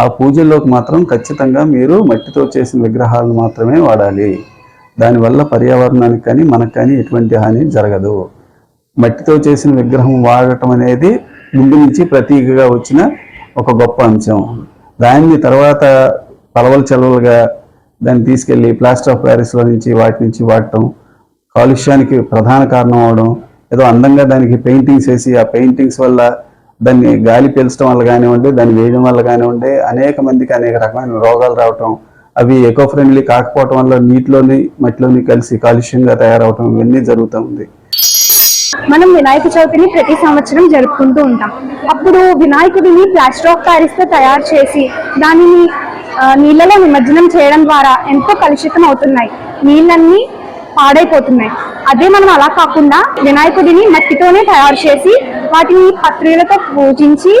ఆ పూజల్లోకి మాత్రం ఖచ్చితంగా మీరు మట్టితో చేసిన విగ్రహాలను మాత్రమే వాడాలి. దానివల్ల పర్యావరణానికి కానీ మనకు కానీ ఎటువంటి హాని జరగదు. మట్టితో చేసిన విగ్రహం వాడటం అనేది ముందు నుంచి ప్రతీకగా వచ్చిన ఒక గొప్ప అంశం. దాన్ని తర్వాత పలవలు చెలవలుగా దాన్ని తీసుకెళ్ళి ప్లాస్టర్ ఆఫ్ ప్యారిస్లో నుంచి వాటి నుంచి వాడటం కాలుష్యానికి ప్రధాన కారణం అవడం ఏదో అందంగా దానికి పెయింటింగ్స్ వేసి ఆ పెయింటింగ్స్ వల్ల దాన్ని గాలి పీల్చడం వల్ల కానివ్వండి దాన్ని వేయడం వల్ల కానివ్వండి అనేక మందికి అనేక రకమైన రోగాలు రావటం అవి ఎకో ఫ్రెండ్లీ కాకపోవటం వల్ల నీటిలోని మట్టిలోని కలిసి కాలుష్యంగా తయారవటం ఇవన్నీ జరుగుతూ ఉంది. మనం వినాయక చవితిని ప్రతి సంవత్సరం జరుపుకుంటూ ఉంటాం. అప్పుడు వినాయకుడిని ప్లాస్టర్ ఆఫ్ తయారు చేసి దానిని నీళ్ళలో నిమజ్జనం చేయడం ద్వారా ఎంతో కలుషితం అవుతున్నాయి నీళ్ళన్నీ పాడైపోతున్నాయి. అదే మనం అలా కాకుండా వినాయకుడిని మట్టితోనే తయారు చేసి వాటిని పత్రికలతో పూజించి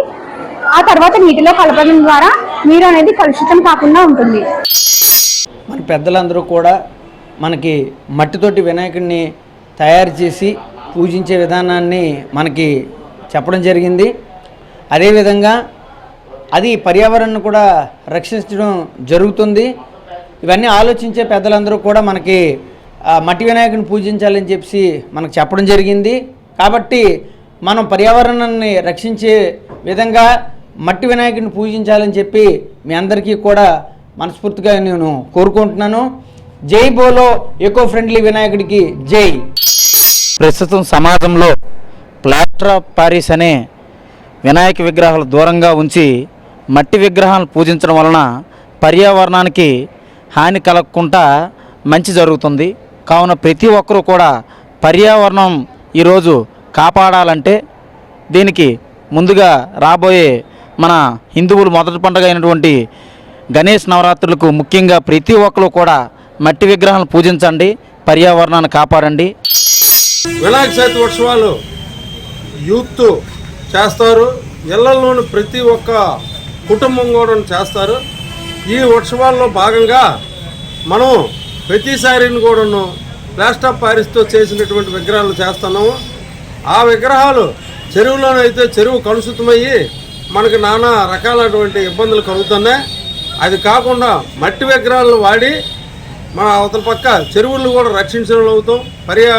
ఆ తర్వాత నీటిలో కలపడం ద్వారా నీరు అనేది కలుషితం కాకుండా ఉంటుంది. మన పెద్దలందరూ కూడా మనకి మట్టితోటి వినాయకుడిని తయారు చేసి పూజించే విధానాన్ని మనకి చెప్పడం జరిగింది. అదేవిధంగా అది పర్యావరణను కూడా రక్షించడం జరుగుతుంది. ఇవన్నీ ఆలోచించే పెద్దలందరూ కూడా మనకి మట్టి వినాయకుని పూజించాలని చెప్పి మనకు చెప్పడం జరిగింది. కాబట్టి మనం పర్యావరణాన్ని రక్షించే విధంగా మట్టి వినాయకుడిని పూజించాలని చెప్పి మీ అందరికీ కూడా మనస్ఫూర్తిగా నేను కోరుకుంటున్నాను. జై బోలో ఎకో ఫ్రెండ్లీ వినాయకుడికి జై. ప్రస్తుతం సమాజంలో ప్లాస్టర్ ఆఫ్ పారిస్ అనే వినాయక విగ్రహాలు దూరంగా ఉంచి మట్టి విగ్రహాలను పూజించడం వలన పర్యావరణానికి హాని కలగకుండా మంచి జరుగుతుంది. కావున ప్రతి ఒక్కరూ కూడా పర్యావరణం ఈరోజు కాపాడాలంటే దీనికి ముందుగా రాబోయే మన హిందువులు మొదటి పండుగ అయినటువంటి గణేష్ నవరాత్రులకు ముఖ్యంగా ప్రతి ఒక్కరు కూడా మట్టి విగ్రహాలను పూజించండి పర్యావరణాన్ని కాపాడండి. వినాయక చవితి ఉత్సవాలు యూత్ చేస్తారు. ఇళ్ళలోని ప్రతి ఒక్క కుటుంబం కూడా చేస్తారు. ఈ ఉత్సవాల్లో భాగంగా మనం ప్రతిసారిని కూడాను ప్లాస్టర్ ఆఫ్ పారిస్తో చేసినటువంటి విగ్రహాలు చేస్తున్నాము. ఆ విగ్రహాలు చెరువులోనైతే చెరువు కలుషితమయ్యి మనకు నానా రకాలైనటువంటి ఇబ్బందులు కలుగుతున్నాయి. అది కాకుండా మట్టి విగ్రహాలను వాడి మన అవతల పక్క చెరువులను కూడా రక్షించడం అవుతాం. పర్యా